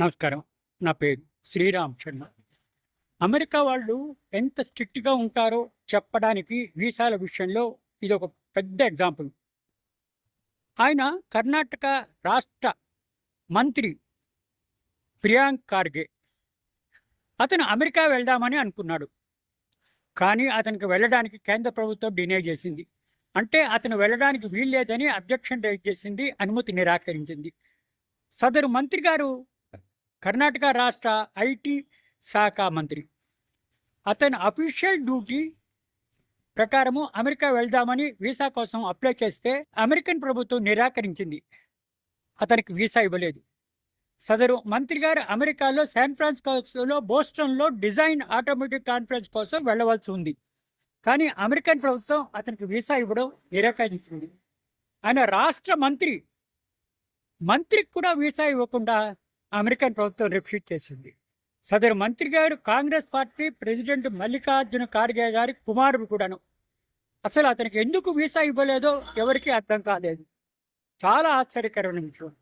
నమస్కారం. నా పేరు శ్రీరామ్ శర్మ. అమెరికా వాళ్ళు ఎంత స్ట్రిక్ట్గా ఉంటారో చెప్పడానికి వీసాల విషయంలో ఇది ఒక పెద్ద ఎగ్జాంపుల్. ఆయన కర్ణాటక రాష్ట్ర మంత్రి ప్రియాంక్ ఖార్గే. అతను అమెరికా వెళ్దామని అనుకున్నాడు. కానీ అతనికి వెళ్ళడానికి కేంద్ర ప్రభుత్వం డినే చేసింది. అంటే అతను వెళ్ళడానికి వీల్లేదని అబ్జెక్షన్ రైజ్ చేసింది అనుమతి నిరాకరించింది. సదరు మంత్రి గారు కర్ణాటక రాష్ట్ర ఐటీ శాఖ మంత్రి. అతని అఫీషియల్ డ్యూటీ ప్రకారము అమెరికా వెళ్దామని వీసా కోసం అప్లై చేస్తే అమెరికన్ ప్రభుత్వం నిరాకరించింది. అతనికి వీసా ఇవ్వలేదు. సదరు మంత్రి గారు అమెరికాలో శాన్ ఫ్రాన్సిస్కోలో బోస్టన్లో డిజైన్ ఆటోమేటిక్ కాన్ఫరెన్స్ కోసం వెళ్ళవలసి ఉంది. కానీ అమెరికన్ ప్రభుత్వం అతనికి వీసా ఇవ్వడం నిరాకరించింది. ఆయన రాష్ట్ర మంత్రి. మంత్రికి కూడా వీసా ఇవ్వకుండా అమెరికన్ ప్రభుత్వం రిఫ్యూజ్ చేసింది. సదరు మంత్రి గారు కాంగ్రెస్ పార్టీ ప్రెసిడెంట్ మల్లికార్జున ఖార్గే గారి కుమారుడు కూడాను. అసలు అతనికి ఎందుకు వీసా ఇవ్వలేదో ఎవరికీ అర్థం కాలేదు. చాలా ఆశ్చర్యకరమైన విషయం.